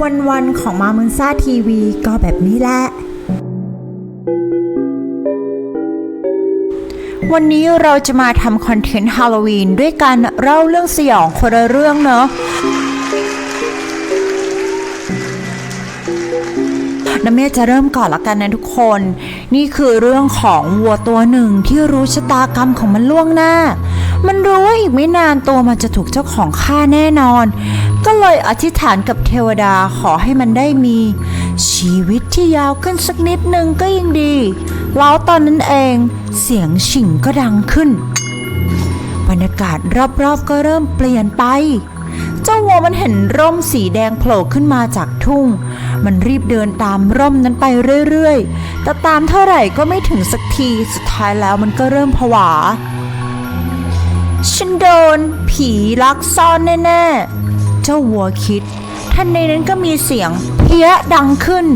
วันๆของมามุนซ่าทีวีก็แบบนี้แหละ วันนี้เราจะมาทำคอนเทนต์ฮาโลวีนด้วยการเล่าเรื่องสยองคนละเรื่องเนอะน้ำเมฆจะเริ่มก่อนละกันนะทุกคน นี่คือเรื่องของวัวตัวหนึ่งที่รู้ชะตากรรมของมันล่วงหน้า มันรู้ว่าอีกไม่นานตัวมันจะถูกเจ้าของฆ่าแน่นอน ก็เลยอธิษฐานกับเทวดาขอให้มันได้มี ชีวิตที่ยาวขึ้นสักนิดนึงก็ยังดีแล้วตอนนั้นเองเสียงฉิ่งก็ดังขึ้น บรรยากาศรอบๆก็เริ่มเปลี่ยนไป เจ้าวัวมันเห็นร่มสีแดงโผล่ขึ้นมาจากทุ่ง มันรีบเดินตามร่มนั้นไปเรื่อยๆ แต่ตามเท่าไหร่ก็ไม่ถึงสักทีสุดท้ายแล้วมันก็เริ่มผวา ฉันโดน ผีลักซ่อนแน่ๆ เจ้าวัวคิด ทันในนั้นก็มีเสียงเพี้ยดังขึ้น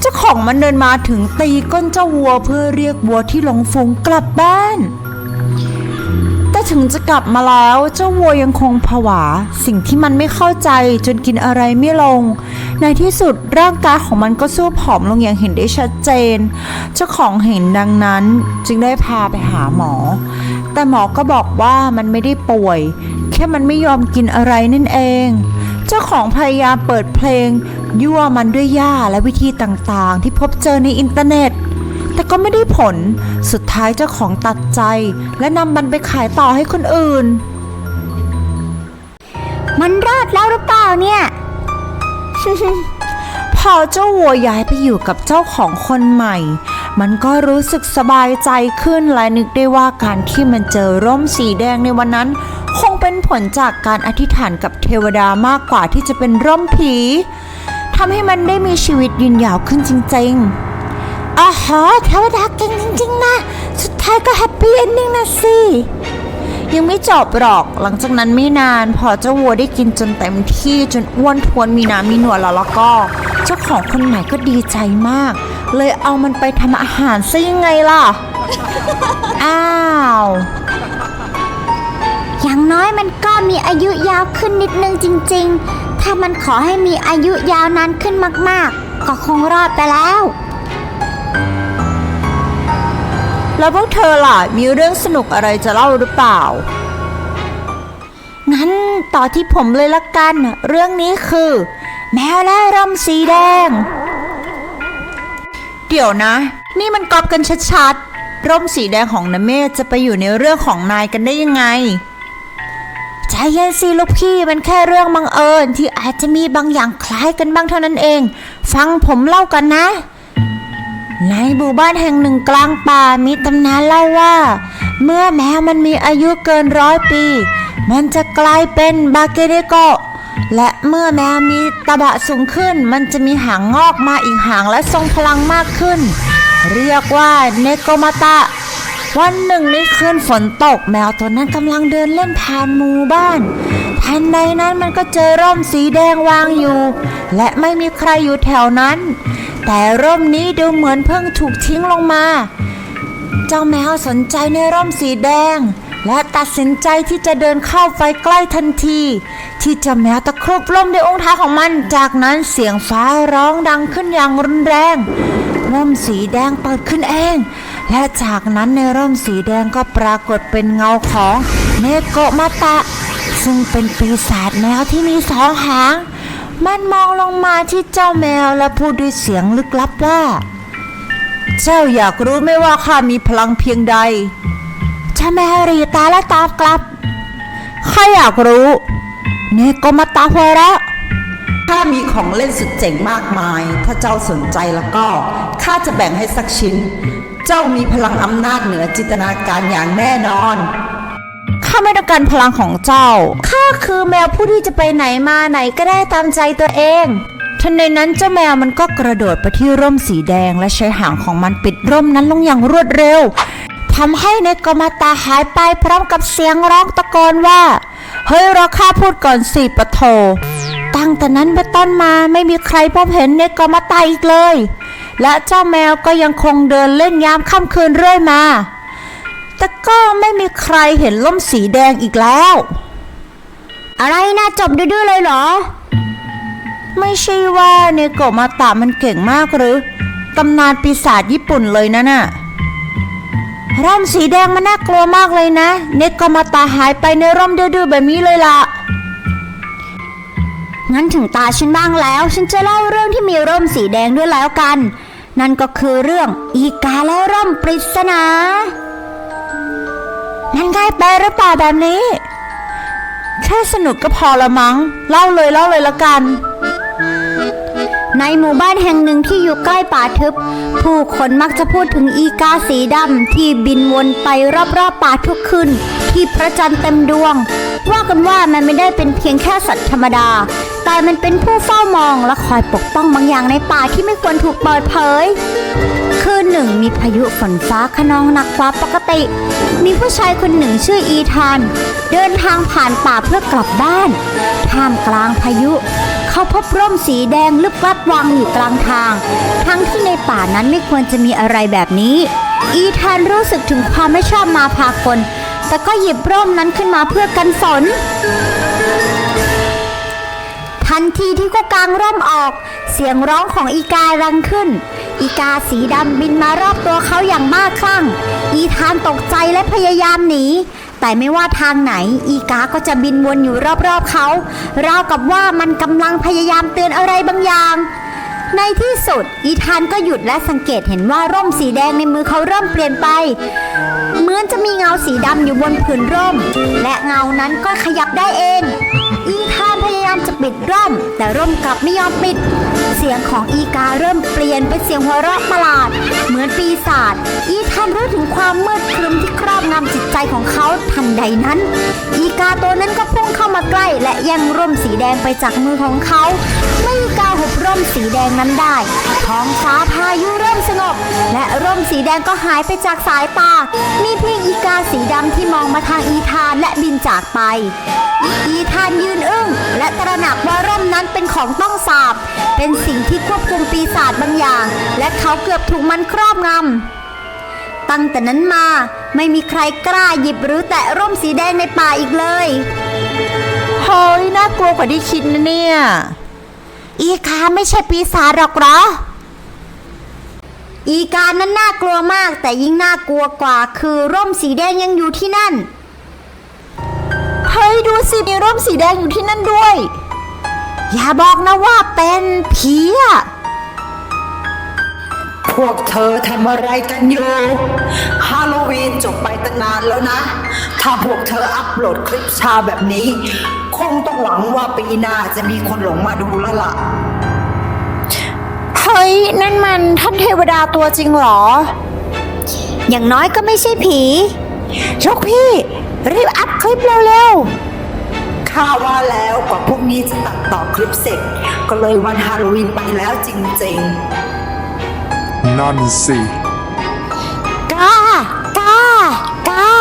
เจ้าของมันเดินมาถึงตีก้นเจ้าวัวเพื่อเรียกวัวที่หลงฝูงกลับบ้าน แต่ถึงจะกลับมาแล้วเจ้าวัวยังคงผวา สิ่งที่มันไม่เข้าใจจนกินอะไรไม่ลง ในที่สุดร่างกายของมันก็สู้ผอมลงอย่างเห็นได้ชัดเจน เจ้าของเห็นดังนั้นจึงได้พาไปหาหมอ แต่หมอก็บอกว่ามันไม่ได้ป่วย แค่มันไม่ยอมกินอะไรนั่นเอง เจ้าของพยายามเปิดเพลง ยั่วมันด้วยย่าและวิธีต่างๆ ที่พบเจอในอินเทอร์เน็ต แต่ก็ไม่ได้ผลสุดท้ายเจ้าของตัดใจ และนำมันไปขายต่อให้คนอื่น มันรอดแล้วหรือเปล่าเนี่ย พอเจ้าวัวย้ายไปอยู่กับเจ้าของคนใหม่มันก็รู้สึกสบายใจขึ้นและนึกได้ว่าการที่มันเจอร่มสีแดงในวันนั้น คงเป็นผลจากการอธิษฐานกับเทวดามากกว่าที่จะเป็นร่มผีทำให้มันได้มีชีวิตยืนยาวขึ้นจริงๆอ๋อฮะเทวดาเก่งจริงๆนะ สุดท้ายก็แฮปปี้เอนดิ้งนะสิ ยังไม่จบหรอก หลังจากนั้นไม่นาน พอเจ้าวัวได้กินจนเต็มที่จนอ้วนทวนมีน้ำมีหนวดแล้วแล้วก็ เจ้าของคนใหม่ก็ดีใจมาก เลยเอามันไปทำอาหารซะยังไงล่ะ อ้าว น้อยมันก็มีอายุยาวขึ้นนิดนึงจริง ๆ ถ้ามันขอให้มีอายุยาวนานขึ้นมากๆ ก็คงรอดไปแล้ว แล้วพวกเธอล่ะ มีเรื่องสนุกอะไรจะเล่าหรือเปล่า งั้นต่อที่ผมเลยละกัน เรื่องนี้คือ แมวและร่มสีแดง เดี๋ยวนะ นี่มันกอบกันชัดๆ ร่มสีแดงของนาเมฆจะไปอยู่ในเรื่องของนายกันได้ยังไง ใจเย็นสิลูกพี่มันแค่เรื่องบังเอิญที่อาจจะมีบางอย่างคล้ายกันบ้างเท่านั้นเอง ฟังผมเล่ากันนะ ในหมู่บ้านแห่งหนึ่งกลางป่ามีตำนานเล่าว่า เมื่อแมวมันมีอายุเกินร้อยปี มันจะกลายเป็นบาเกเดโกและเมื่อแมวมีตะบะสูงขึ้น มันจะมีหางงอกมาอีกหางและทรงพลังมากขึ้น เรียกว่าเนโกมาตะ วันหนึ่งในคืนฝนตกแมวตัวนั้นกำลังเดินเล่นผ่านหมู่บ้าน ทันใดนั้นมันก็เจอร่มสีแดงวางอยู่ และไม่มีใครอยู่แถวนั้น แต่ร่มนี้ดูเหมือนเพิ่งถูกทิ้งลงมา เจ้าแมวสนใจในร่มสีแดง และตัดสินใจที่จะเดินเข้าไปใกล้ทันที ที่เจ้าแมวตะครุบร่มด้วยองค์เท้าของมัน จากนั้นเสียงฟ้าร้องดังขึ้นอย่างรุนแรงร่มสีแดงเปิดขึ้นเอง และจากนั้นในร่มสีแดงก็ปรากฏเป็นเงาของเนโกมาตะ ซึ่งเป็นปีศาจแมวที่มีสองหาง มันมองลงมาที่เจ้าแมวและพูดด้วยเสียงลึกลับว่า เจ้าอยากรู้ไหมว่าข้ามีพลังเพียงใดเจ้าแมวรีตาและตอบกลับข้าอยากรู้ เนโกมาตาหัวเราะข้ามีของเล่นสุดเจ๋งมากมาย ถ้าเจ้าสนใจแล้วก็ ข้าจะแบ่งให้สักชิ้น เจ้ามีพลังอำนาจเหนือจินตนาการอย่างแน่นอน ข้าไม่ต้องการพลังของเจ้า ข้าคือแมวผู้ที่จะไปไหนมาไหนก็ได้ตามใจตัวเอง ทันใดนั้นเจ้าแมวมันก็กระโดดไปที่ร่มสีแดง และใช้หางของมันปิดร่มนั้นลงอย่างรวดเร็วทำให้เนโกมาตาหายไปพร้อมกับเสียงร้องตะโกนว่า เฮ้ยรอข้าพูดก่อนสิปะโถตั้งแต่นั้นเป็นต้นมาไม่มีใครพบเห็นเนโกมาตาอีกเลย และเจ้าแมวก็ยังคงเดินเล่นยามค่ำคืนเรื่อยมา แต่ก็ไม่มีใครเห็นล่มสีแดงอีกแล้ว อะไรนะจบดื้อเลยเหรอ ไม่ใช่ว่าเนโกมาตะมันเก่งมากหรือตำนานปีศาจญี่ปุ่นเลยนะน่ะร่มสีแดงมันน่ากลัวมากเลยนะ เนโกมาตะหายไปในร่มดื้อแบบนี้เลยล่ะงั้นถึงตาฉันบ้างแล้ว ฉันจะเล่าเรื่องที่มีร่มสีแดงด้วยแล้วกัน นั่นก็คือเรื่องอีกาและร่มปริศนา นั่นง่ายไปหรือเปล่าแบบนี้ แค่สนุกก็พอละมั้ง เล่าเลยเล่าเลยละกัน ในหมู่บ้านแห่งหนึ่งที่อยู่ใกล้ป่าทึบ ผู้คนมักจะพูดถึงอีกาสีดำที่บินวนไปรอบๆป่าทุกคืนที่พระจันทร์เต็มดวง ว่ากันว่ามันไม่ได้เป็นเพียงแค่สัตว์ธรรมดา แต่มันเป็นผู้เฝ้ามองและคอยปกป้องบางอย่างในป่าที่ไม่ควรถูกเปิดเผย คืนหนึ่งมีพายุฝนฟ้าขนองหนักกว่าปกติ มีผู้ชายคนหนึ่งชื่ออีธาน เดินทางผ่านป่าเพื่อกลับบ้านท่ามกลางพายุ เขาพบร่มสีแดงลึกลับวางอยู่กลางทาง ทั้งที่ในป่านั้นไม่ควรจะมีอะไรแบบนี้ อีธานรู้สึกถึงความไม่ชอบมาพากล แต่ก็หยิบร่มนั้นขึ้นมาเพื่อกันฝน ทันทีที่เขากางร่มออก เสียงร้องของอีกาดังขึ้น อีกาสีดำบินมารอบตัวเขาอย่างบ้าคลั่ง อีธานตกใจและพยายามหนี แต่ไม่ว่าทางไหนอีกาก็จะบินวนอยู่รอบๆเขาราวกับว่ามันกำลังพยายามเตือนอะไรบางอย่าง ในที่สุดอีธานก็หยุดและสังเกตเห็นว่าร่มสีแดงในมือเขาเริ่มเปลี่ยนไป เหมือนจะมีเงาสีดำอยู่บนผืนร่ม และเงานั้นก็ขยับได้เอง อีธานพยายามจะปิดร่ม แต่ร่มกลับไม่ยอมปิด เสียงของอีกาเริ่มเปลี่ยนเป็นเสียงหัวเราะประหลาด เหมือนปีศาจอีธานรู้ถึงความมืดครึ มจิตใจของเขาทันใดนั้น อีกาตัวนั้นก็พุ่งเข้ามาใกล้ และแย่งร่มสีแดงไปจากมือของเขาเมื่ออีกาหุบร่มสีแดงนั้นได้ ท้องฟ้าพายุเริ่มสงบ และร่มสีแดงก็หายไปจากสายตา มีเพียงอีกาสีดำที่มองมาทางอีธานและบินจากไป อีธานยืนอึ้งและตระหนักว่าร่มนั้นเป็นของต้องสาบ เป็นสิ่งที่ควบคุมปีศาจบางอย่าง และเขาเกือบถูกมันครอบงำ ตั้งแต่นั้นมาไม่มีใครกล้าหยิบหรือแตะร่มสีแดงในป่าอีกเลยเฮ้ยน่ากลัวกว่าที่คิดนะเนี่ย อีกาไม่ใช่ปีศาจหรอกเหรอ อีกานั้นน่ากลัวมาก แต่ยิ่งน่ากลัวกว่า คือร่มสีแดงยังอยู่ที่นั่น เฮ้ยดูสิมีร่มสีแดงอยู่ที่นั่นด้วย อย่าบอกนะว่าเป็นผีอะ พวกเธอทำอะไรกันอยู่ฮาโลวีนจบไปตั้งนานแล้วนะ ถ้าพวกเธออัปโหลดคลิปชาแบบนี้ คงต้องหวังว่าปีหน้าจะมีคนหลงมาดูแล้วล่ะ เฮ้ย นั่นมันท่านเทวดาตัวจริงเหรอ อย่างน้อยก็ไม่ใช่ผีชกพี่ รีบอัพคลิปเร็วข้าว่าแล้วกว่าพวกนี้จะตัดต่อคลิปเสร็จ ก็เลยวันฮาโลวีนไปแล้วจริงๆ นั่นสิ กล้ากล้ากล้า